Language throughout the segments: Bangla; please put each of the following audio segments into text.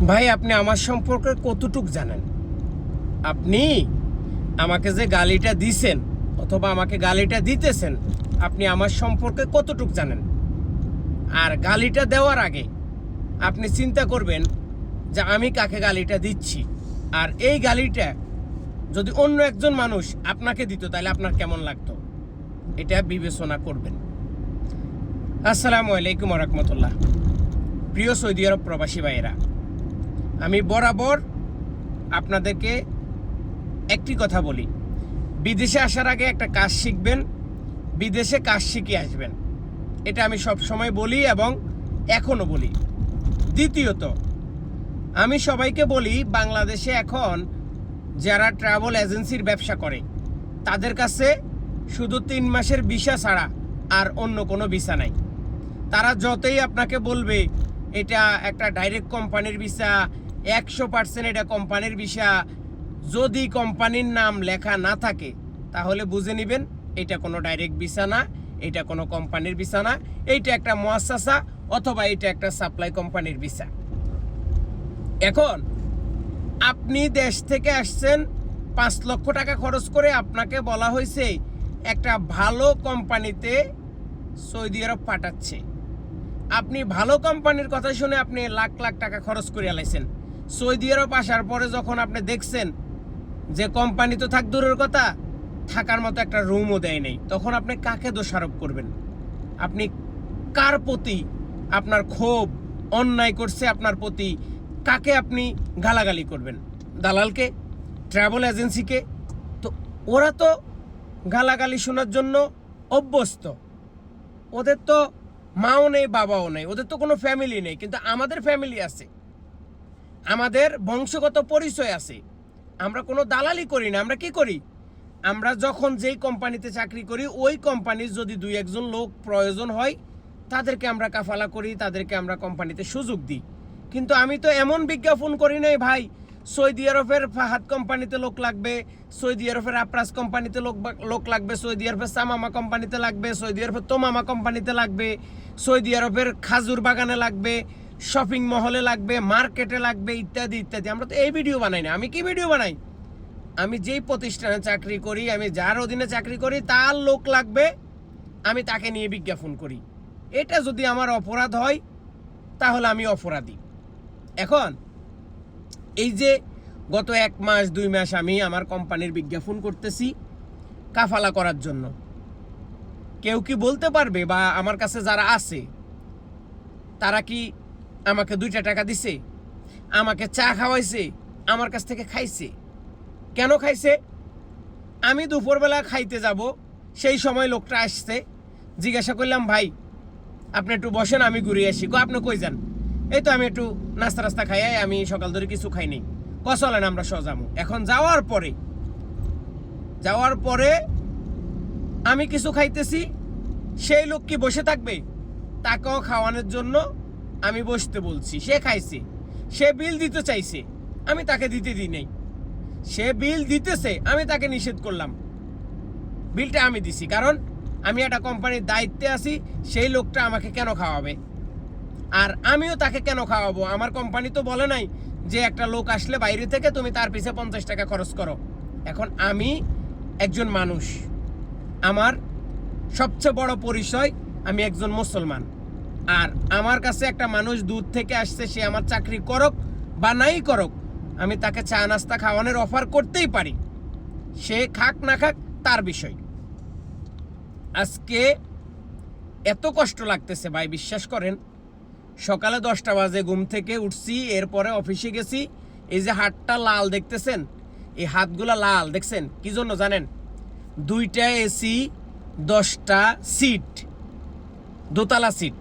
ভাই, আপনি আমার সম্পর্কে কতটুক জানেন? আপনি আমাকে যে গালিটা দিছেন অথবা আমাকে গালিটা দিতেছেন, আপনি আমার সম্পর্কে কতটুক জানেন? আর গালিটা দেওয়ার আগে আপনি চিন্তা করবেন যে আমি কাকে গালিটা দিচ্ছি। আর এই গালিটা যদি অন্য একজন মানুষ আপনাকে দিত, তাহলে আপনার কেমন লাগতো? এটা বিবেচনা করবেন। আসসালামু আলাইকুম রহমতুল্লাহ। প্রিয় সৌদি আরব প্রবাসী ভাইয়েরা আমি বরাবর আপনাদেরকে একটি কথা বলি। বিদেশে আসার আগে একটা কাজ শিখবেন, বিদেশে কাজ শিখে আসবেন। এটা আমি সব সময় বলি এবং এখনও বলি। দ্বিতীয়ত, আমি সবাইকে বলি, বাংলাদেশে এখন যারা ট্রাভেল এজেন্সির ব্যবসা করে, তাদের কাছে শুধু তিন মাসের ভিসা ছাড়া আর অন্য কোনো ভিসা নাই। তারা যতই আপনাকে বলবে, এটা একটা ডাইরেক্ট কোম্পানির ভিসা একশো পার্সেন্ট এটা কোম্পানির ভিসা। যদি কোম্পানির নাম লেখা না থাকে, তাহলে বুঝে নেবেন, এটা কোনো ডাইরেক্ট ভিসা না, এটা কোনো কোম্পানির ভিসা না, এইটা একটা মোয়াসাসা অথবা এটা একটা সাপ্লাই কোম্পানির ভিসা। এখন, আপনি দেশ থেকে আসছেন, পাঁচ লক্ষ টাকা খরচ করে আপনাকে বলা হয়েছে, একটা ভালো কোম্পানিতে সৌদি আরব পাঠাচ্ছে। আপনি ভালো কোম্পানির কথা শুনে আপনি লাখ লাখ টাকা খরচ করে আলাইছেন। সৌদি আরব আসার পরে যখন আপনি দেখছেন যে কোম্পানি তো থাক দূরের কথা, থাকার মতো একটা রুমও দেয় নেই, তখন আপনি কাকে দোষারোপ করবেন? আপনি কার প্রতি আপনার ক্ষোভ, অন্যায় করছে আপনার প্রতি, কাকে আপনি গালাগালি করবেন? দালালকে? ট্রাভেল এজেন্সিকে তো ওরা তো গালাগালি শোনার জন্য অভ্যস্ত। ওদের তো মাও নেই, বাবাও নেই, ওদের তো কোনো ফ্যামিলি নেই, কিন্তু আমাদের ফ্যামিলি আছে। আমাদের বংশগত পরিচয় আছে। আমরা কোনো দালালি করি না, আমরা কি করি? আমরা যখন যেই কোম্পানিতে চাকরি করি, ওই কোম্পানির যদি দুই একজন লোক প্রয়োজন হয়, তাদেরকে আমরা কাফালা করি, তাদেরকে আমরা কোম্পানিতে সুযোগ দিই। কিন্তু আমি তো এমন বিজ্ঞাপন করি নাই ভাই, সৌদি আরবের ফাহাদ কোম্পানিতে লোক লাগবে, সৌদি আরবের আপ্রাস কোম্পানিতে লোক লোক লাগবে, সৌদি আরবের সামামা কোম্পানিতে লাগবে, সৌদি আরবের তোমামা কোম্পানিতে লাগবে, সৌদি আরবের খাজুর বাগানে লাগবে শপিং মহলে লাগবে মার্কেটে লাগবে, ইত্যাদি ইত্যাদি। আমরা তো এই ভিডিও বানাই না। আমি কি ভিডিও বানাই? আমি যেই প্রতিষ্ঠানে চাকরি করি, আমি যার অধীনে চাকরি করি, তার লোক লাগবে, আমি তাকে নিয়ে বিজ্ঞাপন করি। এটা যদি আমার অপরাধ হয়, তাহলে আমি অপরাধী। এখন, এই যে গত এক মাস, দুই মাস আমি আমার কোম্পানির বিজ্ঞাপন করতেছি কাফালা করার জন্য। কেউ কি বলতে পারবে বা আমার কাছে যারা আছে, তারা কি আমাকে দুইটা টাকা দিছে, আমাকে চা খাওয়াইছে, আমার কাছ থেকে খাইছে। কেন খাইছে? আমি দুপুরবেলা খাইতে যাব, সেই সময় লোকটা আসছে, জিজ্ঞাসা করলাম, ভাই, আপনি একটু বসেন, আমি ঘুরে আসি। গো আপনি কই যান? এই তো আমি একটু নাস্তা রাস্তা খাইয়াই আমি সকাল ধরে কিছু খাই নাই। কসলেন আমরা সজামু এখন যাওয়ার পরে যাওয়ার পরে আমি কিছু খাইতেছি, সেই লোক কি বসে থাকবে? তাকেও খাওয়ানোর জন্য আমি বসতে বলছি, সে খাইছে, সে বিল দিতে চাইছে, আমি তাকে দিতে দিই নাই। সে বিল দিতেছে, আমি তাকে নিষেধ করলাম। বিলটা আমি দিছি, কারণ আমি একটা কোম্পানির দায়িত্বে আছি, সেই লোকটা আমাকে কেন খাওয়াবে? আর আমিও তাকে কেন খাওয়াবো? আমার কোম্পানি তো বলে নাই যে একটা লোক আসলে বাইরে থেকে তুমি তার পিছে পঞ্চাশ টাকা খরচ করো। এখন আমি একজন মানুষ। আমার সবচেয়ে বড় পরিচয়, আমি একজন মুসলমান। আর আমার কাছে একটা মানুষ দূর থেকে আসছে, সে আমার চাকরি করক বা নাই করক, আমি তাকে চা নাস্তা খাওয়ানোর অফার করতেই পারি। সে খাক না খাক, তার বিষয়। আজকে এত কষ্ট লাগতেছে, ভাই, বিশ্বাস করেন। সকালে দশটা বাজে, ঘুম থেকে উঠছি, এরপরে অফিসে গেছি। এই যে হাতটা লাল দেখতেছেন, এই হাতগুলা লাল, দেখছেন? কি জন্য জানেন? দুইটা এসি, দশটা সিট, দোতলা সিট।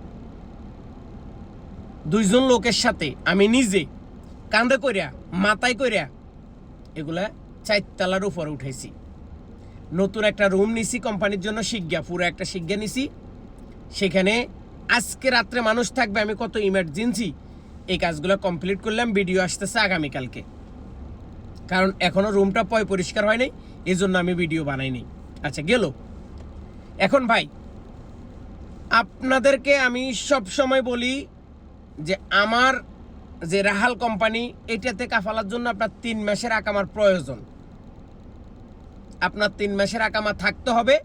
দুইজন লোকের সাথে আমি নিজে কান্দে করিয়া মাথায় করিয়া এগুলা চারতলার উপরে উঠেছি নতুন একটা রুম নিছি কোম্পানির জন্য শিজ্ঞা পুরো একটা শিজ্ঞা নিছি। সেখানে আজকে রাত্রে মানুষ থাকবে, আমি কত ইমার্জেন্সি এই কাজগুলো কমপ্লিট করলাম ভিডিও আসতেছে আগামীকালকে। কারণ এখনও রুমটা পয় পরিষ্কার হয়নি এই জন্য আমি ভিডিও বানাইনি। আচ্ছা গেল। এখন ভাই, আপনাদেরকে আমি সব সময় বলি যে আমার যে রাহাল কোম্পানি, এটাতে কাফালার জন্য আপনার তিন মাসের আকামার প্রয়োজন। আপনার তিন মাসের আকামা থাকতে হবে।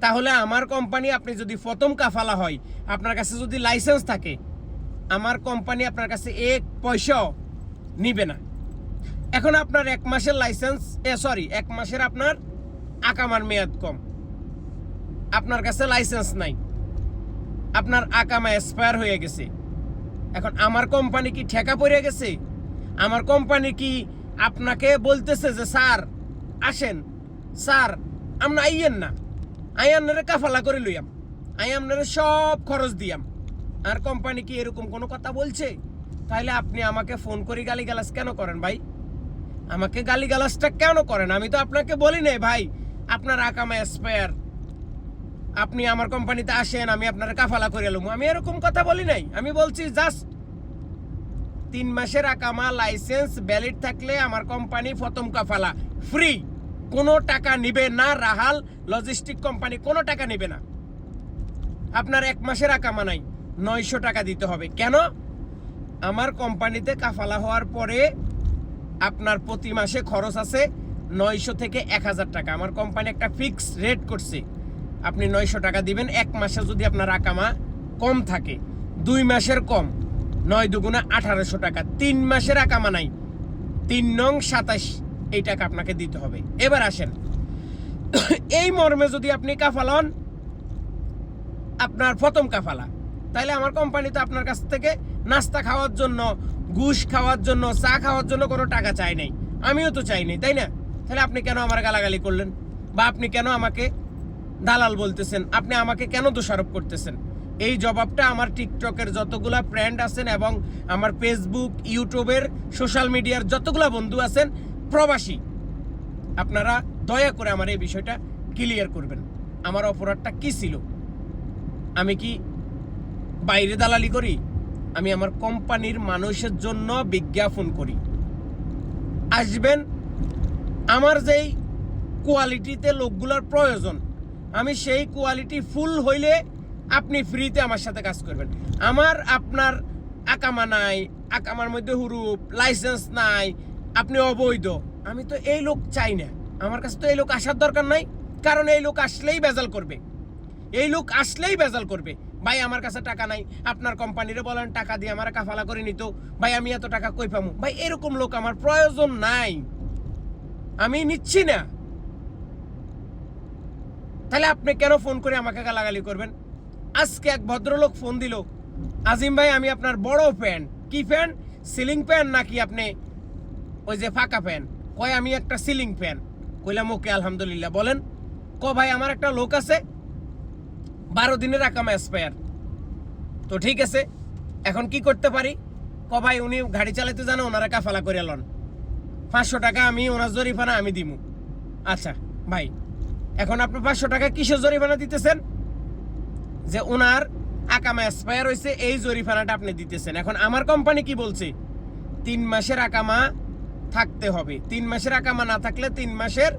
তাহলে আমার কোম্পানি, আপনি যদি প্রথম কাফালা হয়, আপনার কাছে যদি লাইসেন্স থাকে, আমার কোম্পানি আপনার কাছে এক পয়সাও নিবে না। এখন আপনার এক মাসের লাইসেন্স, এ সরি এক মাসের আপনার আকামার মেয়াদ কম। আপনার কাছে লাইসেন্স নাই। আপনার আকামা এক্সপায়ার হয়ে গেছে। এখন আমার কোম্পানি কি ঠেকা পড়ে গেছে? আমার কোম্পানি কি আপনাকে বলতেছে যে, স্যার, আসেন। স্যার, আমরা আইয়েন না। আই আপনারে কাফালা করে লইয়াম। আই আপনারে সব খরচ দিয়াম। আর কোম্পানি কি এরকম কোনো কথা বলছে? তাহলে আপনি আমাকে ফোন করে গালিগালাজ কেন করেন ভাই? আমাকে গালিগালাজটা কেন করেন? আমি তো আপনাকে বলি নাই ভাই। আপনার আকামা এক্সপায়ার আপনি আমার কোম্পানিতে আসেন, আমি আপনার কাফালা করে এলাম আমি এরকম কথা বলি নাই। আমি বলছি, জাস্ট তিন মাসের আকামা, লাইসেন্স ভ্যালিড থাকলে আমার কোম্পানি প্রথম কাফালা। ফ্রি কোনো টাকা নিবে না, রাহাল। লজিস্টিক কোম্পানি কোনো টাকা নেবে না। আপনার এক মাসের আকামা নাই, নয়শো টাকা দিতে হবে। কেন? আমার কোম্পানিতে কাফালা হওয়ার পরে আপনার প্রতি মাসে খরচ আছে নয়শো থেকে এক হাজার টাকা। আমার কোম্পানি একটা ফিক্স রেট করছে। আপনি নয়শো টাকা দিবেন, এক মাসে যদি আপনার আকামা কম থাকে, দুই মাসের কম, নয় দুগুণে আঠারোশো টাকা। তিন মাসের আকামা নাই, তিন নং সাতাশ, এই টাকা আপনাকে দিতে হবে। এবার আসেন, এই মর্মে যদি আপনি কাফালা হন, আপনার প্রথম কাফালা তাহলে আমার কোম্পানি তো আপনার কাছ থেকে নাস্তা খাওয়ার জন্য, ঘুষ খাওয়ার জন্য, চা খাওয়ার জন্য কোনো টাকা চাই নাই। আমিও তো চাই নাই, তাই না? তাহলে আপনি কেন আমার গালাগালি করলেন? বা আপনি কেন আমাকে দালাল বলতেছেন, আপনি আমাকে কেন দোষারোপ করতেছেন? এই জবাবটা আমার টিকটকের যতগুলা ফ্রেন্ড আছেন এবং আমার ফেসবুক ইউটিউবের সোশ্যাল মিডিয়ার যতগুলা বন্ধু আছেন, প্রবাসী, আপনারা দয়া করে আমার এই বিষয়টা ক্লিয়ার করবেন। আমার অপরাধটা কি ছিল? আমি কি বাইরে দালালি করি? আমি আমার কোম্পানির মানুষের জন্য বিজ্ঞাপন করি। আসবেন, আমার যেই কোয়ালিটিতে লোকগুলোর প্রয়োজন আমি সেই কোয়ালিটি ফুল হইলে আপনি ফ্রিতে আমার সাথে কাজ করবেন। আমার আপনার আকামা নাই, আকামার মধ্যে হুরুপ লাইসেন্স নাই, আপনি অবৈধ। আমি তো এই লোক চাই না। আমার কাছে তো এই লোক আসার দরকার নাই, কারণ এই লোক আসলেই বেজাল করবে। এই লোক আসলেই বেজাল করবে। ভাই, আমার কাছে টাকা নাই, আপনার কোম্পানিরে বলেন, টাকা দিয়ে আমার কাফালা করে নিত। ভাই, আমি এত টাকা কই পামু? ভাই, এরকম লোক আমার প্রয়োজন নাই। আমি নিচ্ছি না। তাহলে আপনি কেন ফোন করে আমাকে গালাগালি করবেন? আজকে এক ভদ্রলোক ফোন দিল, আজিম ভাই, আমি আপনার বড় ফ্যান কি ফ্যান সিলিং ফ্যান নাকি আপনি? ওই যে ফাঁকা ফ্যান কয়, আমি একটা সিলিং ফ্যান কইলাম, ওকে, আলহামদুলিল্লাহ। বলেন, ক ভাই, আমার একটা লোক আছে, বারো দিনের আকামা এক্সপায়ার তো ঠিক আছে, এখন কি করতে পারি? ক ভাই, উনি গাড়ি চালাতে জানো, ওনারা কাফালা করে লন। পাঁচশো টাকা আমি, ওনার জরিফানা আমি দিমু। আচ্ছা ভাই এখন আপনি পাঁচশো টাকা কিসের জরিমানা দিতেছেন? যে ওনার আকামা এক্সপায়ার হয়েছে, এই জরিফানাটা আপনি দিতেছেন। এখন আমার কোম্পানি কি বলছে? তিন মাসের আকামা থাকতে হবে। তিন মাসের আকামা না থাকলে তিন মাসের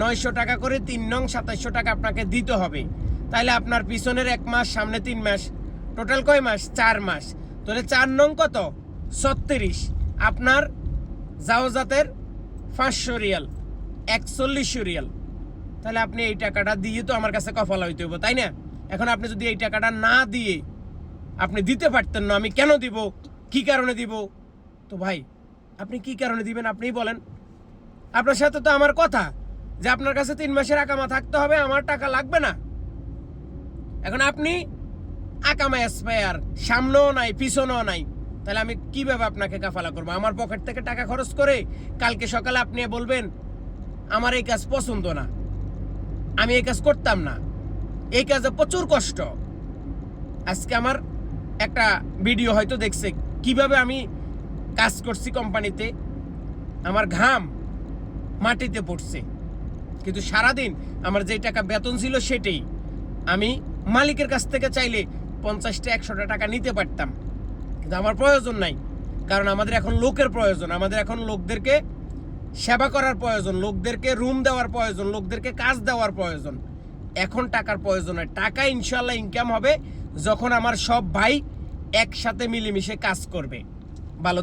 নয়শো টাকা করে তিন নং সাতাইশশো টাকা আপনাকে দিতে হবে। তাহলে আপনার পিছনের এক মাস, সামনে তিন মাস, টোটাল কয় মাস? চার মাস। তাহলে চার নং কত? ছত্রিশ। আপনার জাওজাতের পাঁচশো রিয়াল, একচল্লিশশো রিয়াল। তাহলে আপনি এই টাকাটা দিয়ে তো আমার কাছে কফালা হইতে হইব, তাই না? এখন আপনি যদি এই টাকাটা না দিয়ে আপনি দিতে পারতেন না, আমি কেন দিব? কি কারণে দিব? তো ভাই, আপনি কি কারণে দিবেন আপনিই বলেন। আপনার সাথে তো আমার কথা, যে আপনার কাছে তিন মাসের আকামা থাকতে হবে, আমার টাকা লাগবে না। এখন আপনি আকামা এক্সপায়ার সামনেও নাই, পিছনেও নাই, তাহলে আমি কীভাবে আপনাকে কাফালা করব? আমার পকেট থেকে টাকা খরচ করে কালকে সকালে আপনি বলবেন, আমার এই কাজ পছন্দ না। আমি এই কাজ করতাম না। এই কাজে প্রচুর কষ্ট। আজকে আমার একটা ভিডিও হয়তো দেখছে, কীভাবে আমি কাজ করছি কোম্পানিতে। আমার ঘাম মাটিতে পড়ছে। কিন্তু সারাদিন আমার যে টাকা বেতন ছিল সেটাই আমি মালিকের কাছ থেকে চাইলে পঞ্চাশটা, একশোটা টাকা নিতে পারতাম। কিন্তু আমার প্রয়োজন নাই, কারণ আমাদের এখন লোকের প্রয়োজন। আমাদের এখন লোকদেরকে সেবা করার প্রয়োজন, লোকদেরকে রুম দেওয়ার প্রয়োজন, লোকদেরকে কাজ দেওয়ার প্রয়োজন। এখন টাকার প্রয়োজন হয়। টাকা ইনশাল্লাহ ইনকাম হবে যখন আমার সব ভাই একসাথে মিলেমিশে কাজ করবে। ভালো